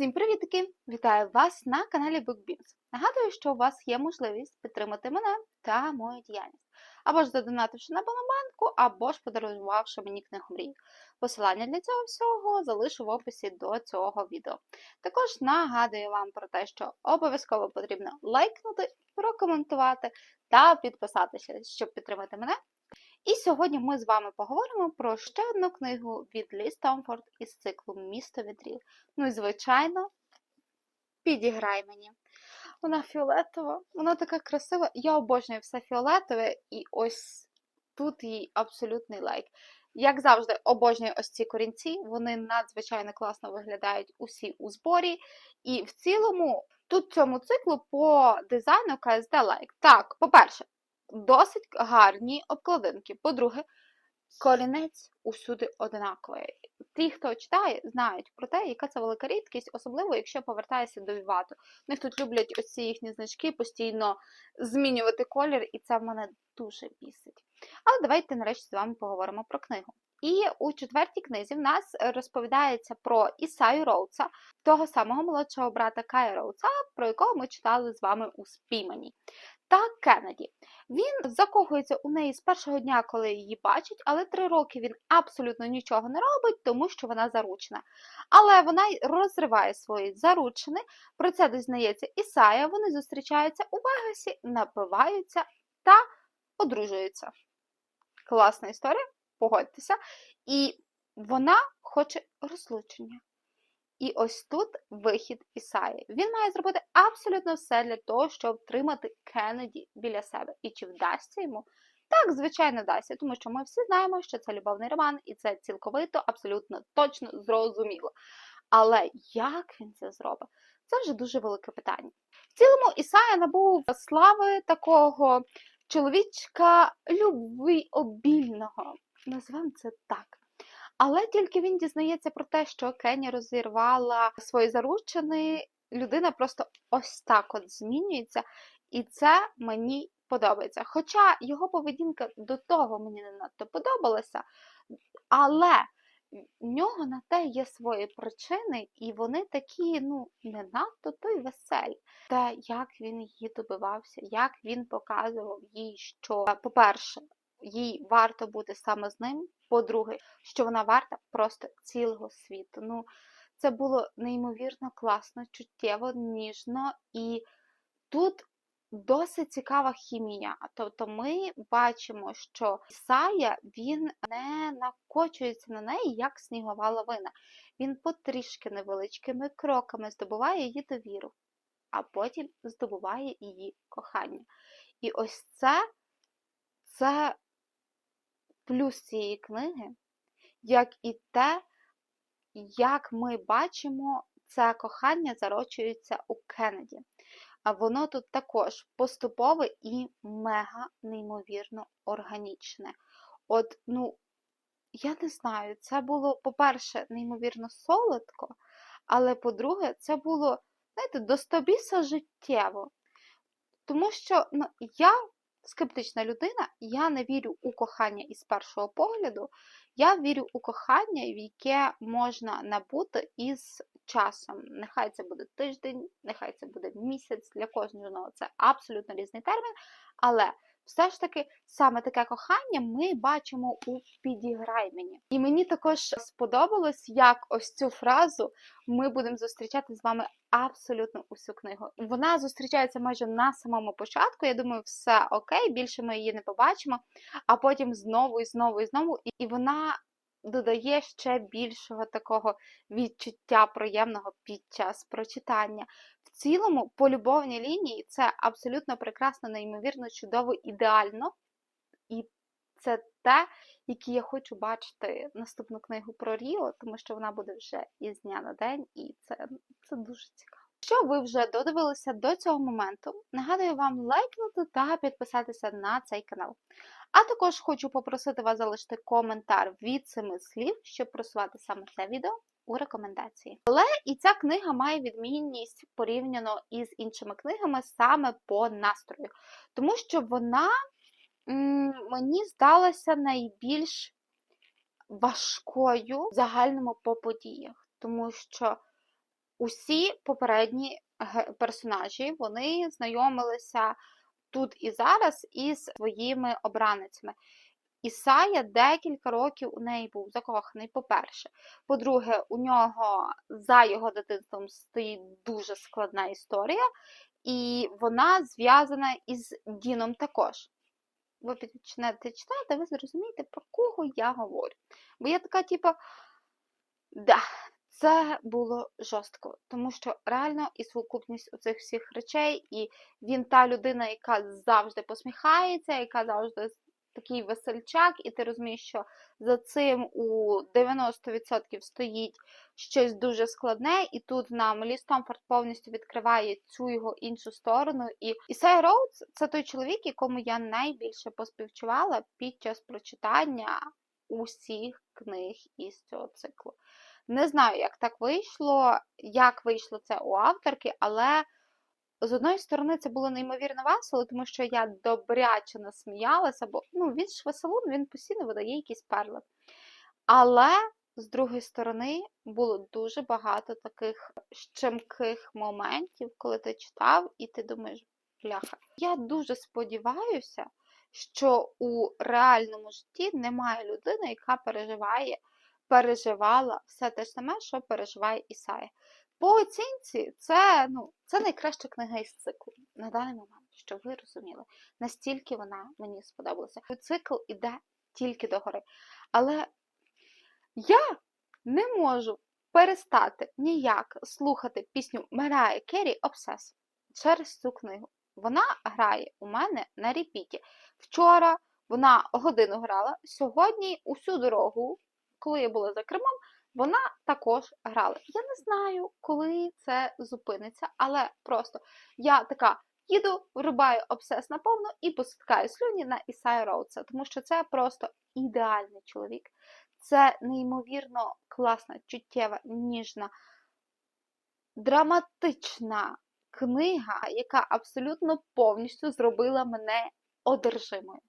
Всім привітки! Вітаю вас на каналі BookBeams. Нагадую, що у вас є можливість підтримати мене та мою діяльність, або ж задонативши на банку, або ж подарувавши мені книгу мрій. Посилання для цього всього залишу в описі до цього відео. Також нагадую вам про те, що обов'язково потрібно лайкнути, прокоментувати та підписатися, щоб підтримати мене. І сьогодні ми з вами поговоримо про ще одну книгу від Лі Стомфорд із циклу Місто вітрів. Ну і, звичайно, підіграй мені. Вона фіолетова, вона така красива. Я обожнюю все фіолетове, і ось тут їй абсолютний лайк. Як завжди, обожнюю ось ці корінці, вони надзвичайно класно виглядають усі у зборі. І в цілому, тут цьому циклу по дизайну КСД лайк. Так, по-перше, досить гарні обкладинки. По-друге, корінець усюди одинаковий. Ті, хто читає, знають про те, яка це велика рідкість, особливо якщо повертаєшся до Вівату. У них тут люблять ось ці їхні значки постійно змінювати колір, і це в мене дуже бісить. Але давайте нарешті з вами поговоримо про книгу. І у четвертій книзі в нас розповідається про Ісаю Роуца, того самого молодшого брата Кая Роуца, про якого ми читали з вами у спіймані. Та Кеннеді. Він закохується у неї з першого дня, коли її бачить, але три роки він абсолютно нічого не робить, тому що вона заручена. Але вона розриває свої заручини. Про це дізнається Ісая. Вони зустрічаються у Вегасі, напиваються та одружуються. Класна історія, погодьтеся. І вона хоче розлучення. І ось тут вихід Ісаї. Він має зробити абсолютно все для того, щоб втримати Кеннеді біля себе. І чи вдасться йому? Так, звичайно, вдасться, тому що ми всі знаємо, що це любовний роман, і це цілковито, абсолютно точно зрозуміло. Але як він це зробить? Це вже дуже велике питання. В цілому, Ісая набув слави такого чоловічка любви обільного. Назвемо це так. Але тільки він дізнається про те, що Кені розірвала свої заручини, людина просто ось так от змінюється, і це мені подобається. Хоча його поведінка до того мені не надто подобалася, але в нього на те є свої причини, і вони такі, ну, не надто то й веселі. Те, як він її добивався, як він показував їй, що, по-перше, їй варто бути саме з ним. По-друге, що вона варта просто цілого світу. Ну, це було неймовірно класно, чуттєво, ніжно, і тут досить цікава хімія. Тобто ми бачимо, що Ісая він не накочується на неї, як снігова лавина. Він потрішки невеличкими кроками здобуває її довіру, а потім здобуває її кохання. І ось це, це плюс цієї книги, як і те, як ми бачимо, це кохання зарочується у Кеннеді. А воно тут також поступове і мега неймовірно органічне. От, ну, я не знаю, це було, по-перше, неймовірно солодко, але по-друге, це було, знаєте, достобіса життєво. Тому що ну, я скептична людина, я не вірю у кохання із першого погляду. Я вірю у кохання, в яке можна набути із часом. Нехай це буде тиждень, нехай це буде місяць, для кожного це абсолютно різний термін. Але все ж таки саме таке кохання ми бачимо у підіграй мені. І мені також сподобалось, як ось цю фразу ми будемо зустрічати з вами абсолютно усю книгу. Вона зустрічається майже на самому початку. Я думаю, все окей, більше ми її не побачимо, а потім знову і знову і знову. І вона додає ще більшого такого відчуття приємного під час прочитання. В цілому, по любовній лінії це абсолютно прекрасно, неймовірно, чудово, ідеально. І це те, яке я хочу бачити наступну книгу про Ріо, тому що вона буде вже із дня на день, і це, це дуже цікаво. Якщо ви вже додивилися до цього моменту, нагадую вам лайкнути та підписатися на цей канал. А також хочу попросити вас залишити коментар від семи слів, щоб просувати саме це відео у рекомендації. Але і ця книга має відмінність порівняно із іншими книгами саме по настрою, тому що вона мені здалася найбільш важкою в загальному по подіях, тому що усі попередні персонажі вони знайомилися тут і зараз із своїми обраницями. Ісая декілька років у неї був закоханий, по-перше. По-друге, у нього за його дитинством стоїть дуже складна історія, і вона зв'язана із Діном також. Ви почнете читати, ви зрозумієте, про кого я говорю. Бо я така, типу, да, це було жорстко, тому що реально і сукупність оцих всіх речей, і він та людина, яка завжди посміхається, яка завжди такий весельчак, і ти розумієш, що за цим у 90% стоїть щось дуже складне, і тут нам Лі Стомфорд повністю відкриває цю його іншу сторону. І Ісай Роудс це той чоловік, якому я найбільше поспівчувала під час прочитання усіх книг із цього циклу. Не знаю, як так вийшло, як вийшло це у авторки, але з одної сторони це було неймовірно весело, тому що я добряче насміялася, бо ну, він ж веселун, він постійно видає якісь перли. Але з другої сторони було дуже багато таких щемких моментів, коли ти читав, і ти думаєш, бляха. Я дуже сподіваюся, що у реальному житті немає людини, яка переживає, переживала все те ж саме, що переживає Ісая. По оцінці, це, ну, це найкраща книга із циклу на даний момент, щоб ви розуміли, настільки вона мені сподобалася. Цикл іде тільки догори. Але я не можу перестати ніяк слухати пісню Мерая Керрі Обсес через цю книгу. Вона грає у мене на репіті. Вчора вона годину грала, сьогодні усю дорогу, коли я була за кермом, вона також грала. Я не знаю, коли це зупиниться, але просто я така їду, врубаю обсес наповну і пускаю слюні на Ісая Роудса, тому що це просто ідеальний чоловік. Це неймовірно класна, чуттєва, ніжна, драматична книга, яка абсолютно повністю зробила мене одержимою.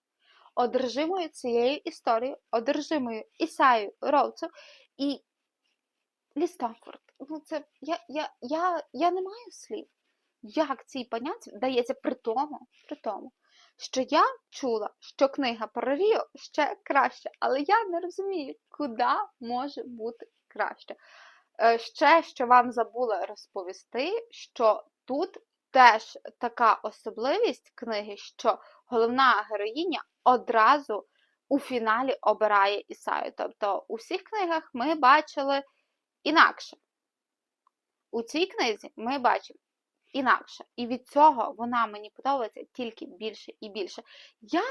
Одержимою цією історією, одержимою Ісаю Роуцем і Лі Стамфорд. Ну, це я, я, я, я не маю слів. Як цій паняці вдається при тому, при тому, що я чула, що книга про Ріо ще краще, але я не розумію, куди може бути краще. Е, Ще що вам забула розповісти, що тут теж така особливість книги, що головна героїня одразу у фіналі обирає Ісаю. Тобто у всіх книгах ми бачили інакше. У цій книзі ми бачимо інакше. І від цього вона мені подобається тільки більше і більше. Я,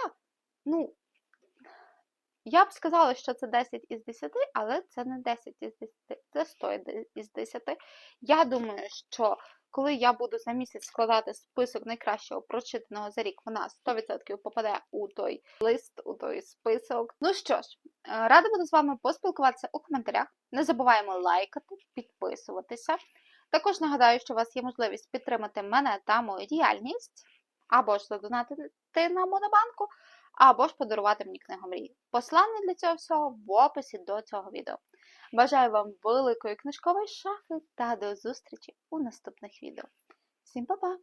ну, я б сказала, що це 10 із 10, але це не 10 із 10, це 100 із 10. Я думаю, що коли я буду за місяць складати список найкращого прочитаного за рік, вона 100% попаде у той лист, у той список. Ну що ж, е, рада буду з вами поспілкуватися у коментарях. Не забуваємо лайкати, підписуватися. Також нагадаю, що у вас є можливість підтримати мене та мою діяльність, або ж задонатити на монобанку, або ж подарувати мені книгу мрії. Послання для цього всього в описі до цього відео. Бажаю вам великої книжкової шафи та до зустрічі у наступних відео. Всім па-па!